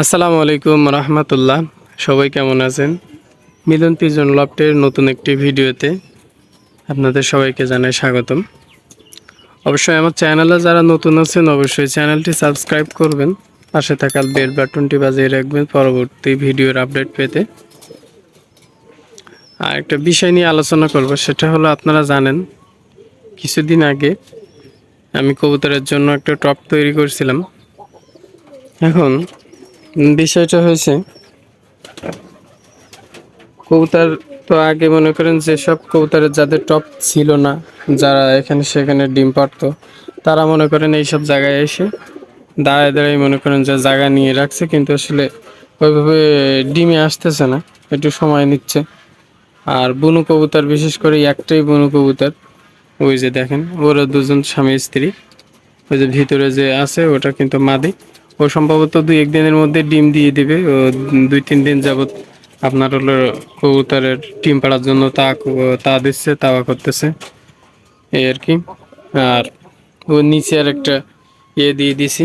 আসসালামু আলাইকুম রহমতুল্লাহ। সবাই কেমন আছেন? মিলন পিজন লফটের নতুন একটি ভিডিওতে আপনাদের সবাইকে জানাই স্বাগতম। অবশ্যই আমার চ্যানেলে যারা নতুন আছেন, অবশ্যই চ্যানেলটি সাবস্ক্রাইব করবেন। পাশে থাকা বেল বাটনটি বাজিয়ে রাখবেন পরবর্তী ভিডিওর আপডেট পেতে। আর একটা বিষয় নিয়ে আলোচনা করব, সেটা হলো আপনারা জানেন, কিছুদিন আগে আমি কবুতরের জন্য একটা টপ তৈরি করছিলাম। এখন বিষয়টা হয়েছে, কবুতর তো আগে মনে করেন যেসব কবুতরের যাদের টপ ছিল না, যারা এখানে সেখানে ডিম পারতো তারা মনে করেন এইসব জায়গায় এসে দাঁড়ায় দাঁড়ায় মনে করেন যে জায়গা নিয়ে রাখছে, কিন্তু আসলে ওইভাবে ডিমে আসতেছে না, একটু সময় নিচ্ছে। আর বুনু কবুতর, বিশেষ করে একটাই বুনু কবুতর, ওই যে দেখেন, ওরা দুজন স্বামী স্ত্রী, ওই যে ভিতরে যে আছে, ওটা কিন্তু মাদি। ও সম্ভবত দুই একদিনের মধ্যে ডিম দিয়ে দিবে। ও দুই তিন দিন যাবত আপনার হলো কবুতরের ডিম পাড়ার জন্য তা তা দিচ্ছে, তাওয়া করতেছে। এই আর কি। আর ও নিচে আর একটা ইয়ে দিয়ে দিছি।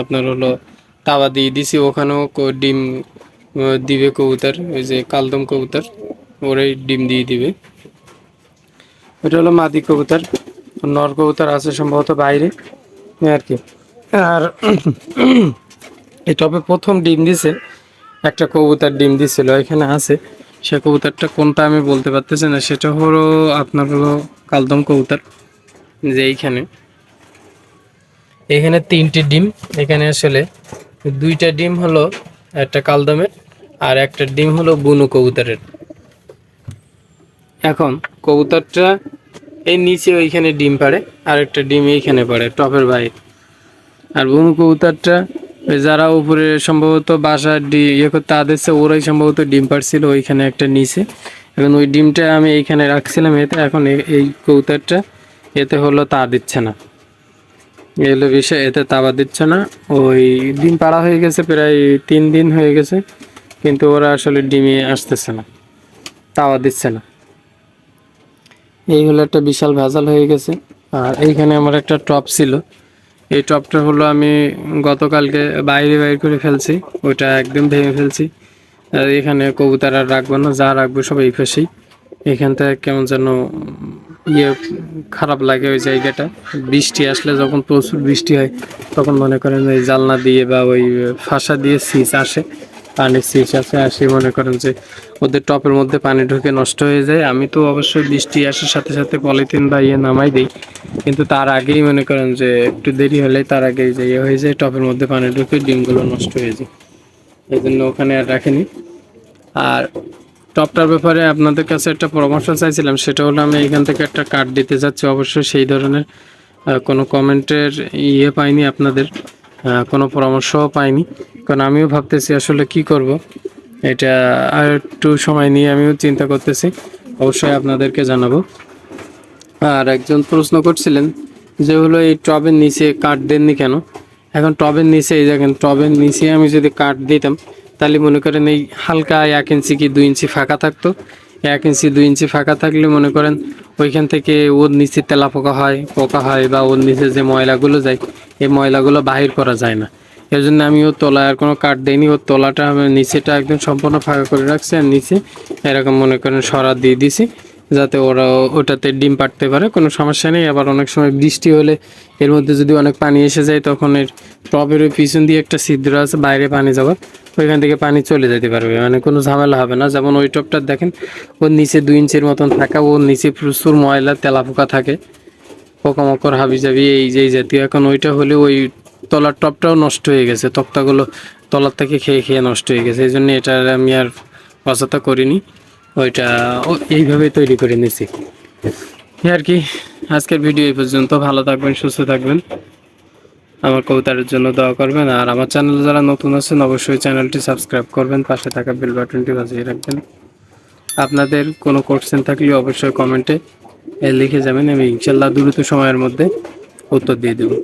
আপনার হলো তাওয়া দিয়ে দিছি। ওখানেও ডিম দিবে কবুতর, ওই যে কালদম কবুতর, ওরাই ডিম দিয়ে দিবে। এটা হলো মাদি কবুতর। নর কবুতর আছে সম্ভবত বাইরে। আর কি। আর এই টবে প্রথম ডিম দিছে, একটা কবুতার ডিম দিছিল, এখানে আছে। সে কবুতারটা কোনটা আমি বলতে পারতেছি না, সেটা হলো আপনার হলো কালদম কবুতর, যে এইখানে। এখানে তিনটি ডিম, এখানে আসলে দুইটা ডিম হলো একটা কালদমের আর একটা ডিম হলো বুনু কবুতরের। এখন কবুতরটা এই নিচে ওইখানে ডিম পাড়ে আর একটা ডিম এইখানে পাড়ে, টপের বাইরে। আর বুনু কবুতরটা যারা উপরে সম্ভবত বাসা ডি ইয়ে করতে আদেশে ওরাই সম্ভবত ডিম পাড়ছিল ওইখানে একটা নিচে। এখন ওই ডিমটা আমি এইখানে রাখছিলাম এতে, এখন এই কবুতরটা এতে হলো তা দিচ্ছে না। এই হলো বিষয়, এতে তাবা দিচ্ছে না। ওই ডিম পাড়া হয়ে গেছে, প্রায় তিন দিন হয়ে গেছে, কিন্তু ওরা আসলে ডিমে আসতেছে না তাওয়া দিচ্ছে না। এই হলো একটা বিশাল ভেজাল হয়ে গেছে, আর এইখানে আমার একটা টপ ছিল। এই টপটা হলো আমি গতকালকে বাইরে বাইরে করে ফেলছি, ওইটা একদম ভেঙে ফেলছি। আর এখানে কবুতর আর রাখব না, যা রাখব সব এই এখান থেকে কেমন যেন ইয়ে খারাপ লাগে ওই জায়গাটা। বৃষ্টি আসলে যখন প্রচুর বৃষ্টি হয়, তখন মনে করেন ওই জালনা দিয়ে বা ওই ফাঁসা দিয়ে সিচ আসে। পানির সিচ আসে আসে মনে করেন যে ওদের টপের মধ্যে পানি ঢুকে নষ্ট হয়ে যায়। আমি তো অবশ্যই বৃষ্টি আসার সাথে সাথে পলিথিন বা ইয়ে নামাই দিই, কিন্তু তার আগেই মনে করেন যে একটু দেরি হলে তার আগেই যে ইয়ে হয়ে যায়, টপের মধ্যে পানি ঢুকে ডিমগুলো নষ্ট হয়ে যায়। এই জন্য ওখানে আর রাখিনি। আর টপটার ব্যাপারে আপনাদের কাছে একটা পরামর্শ চাইছিলাম, সেটা হলো আমি এখান থেকে একটা কার্ড দিতে যাচ্ছি। অবশ্যই সেই ধরনের কোনো কমেন্টের ইয়ে পাইনি আপনাদের। কোনো পরামর্শও পাইনি। কারণ আমিও ভাবতেছি আসলে কি করব। এটা আর একটু সময় নিয়ে আমিও চিন্তা করতেছি। অবশ্যই আপনাদেরকে জানাব। আর একজন প্রশ্ন করছিলেন যে হলো এই টবের নিচে কাঠ দেননি কেন? এখন টবের নিচে, এই দেখেন, টবের নিচে আমি যদি কাঠ দিতাম, তাহলে মনে করেন এই হালকা এক ইঞ্চি কি দুই ইঞ্চি ফাঁকা থাকতো? এক ইঞ্চি, দুই ইঞ্চি ফাঁকা থাকলে মনে করেন ওইখান থেকে ওর নিচে তেলা পোকা হয় পোকা হয় বা ওর নিচে যে ময়লাগুলো যায় এই ময়লাগুলো বাহির করা যায় না। এর জন্য আমি ওর তলায় আর কোনো কাঠ দেইনি। ওর তলাটা আমি নিচেটা একদম সম্পূর্ণ ফাঁকা করে রাখছি আর নিচে এরকম মনে করেন সরা দিয়ে দিছি, যাতে ওরা ওটাতে ডিম পাড়তে পারে, কোনো সমস্যা নেই। আবার অনেক সময় বৃষ্টি হলে এর মধ্যে যদি অনেক পানি এসে যায়, তখন এর টবের ওই পিছন দিয়ে একটা ছিদ্র আছে, বাইরে পানি যাওয়ার, ওইখান থেকে পানি চলে যেতে পারবে। মানে কোনো ঝামেলা হবে না। যেমন ওই টপটা দেখেন, ওর নিচে দুই ইঞ্চির মতন থাকা, ওর নিচে প্রচুর ময়লা, তেলাপোকা থাকে। পোকামাকড় হাবি যাবি এই যে জাতীয়। এখন ওইটা হলে ওই তলার টপটাও নষ্ট হয়ে গেছে, তক্তাগুলো তলার থেকে খেয়ে খেয়ে নষ্ট হয়ে গেছে এই জন্য এটা আমি আর অযথা করিনি। ওইটা এইভাবেই তৈরি করে নিয়েছি। আর কি, আজকের ভিডিও এই পর্যন্ত। ভালো থাকবেন, সুস্থ থাকবেন। আমার কবিতার জন্য দোয়া করবেন, আর আমার চ্যানেল যারা নতুন আছেন, অবশ্যই চ্যানেলটি সাবস্ক্রাইব করবেন, পাশে থাকা বেল বাটনটি বাজিয়ে রাখবেন। আপনাদের কোনো কোশ্চেন থাকলে অবশ্যই কমেন্টে লিখে যাবেন আমি ইনশাল্লাহ দ্রুত সময়ের মধ্যে উত্তর দিয়ে দেবো।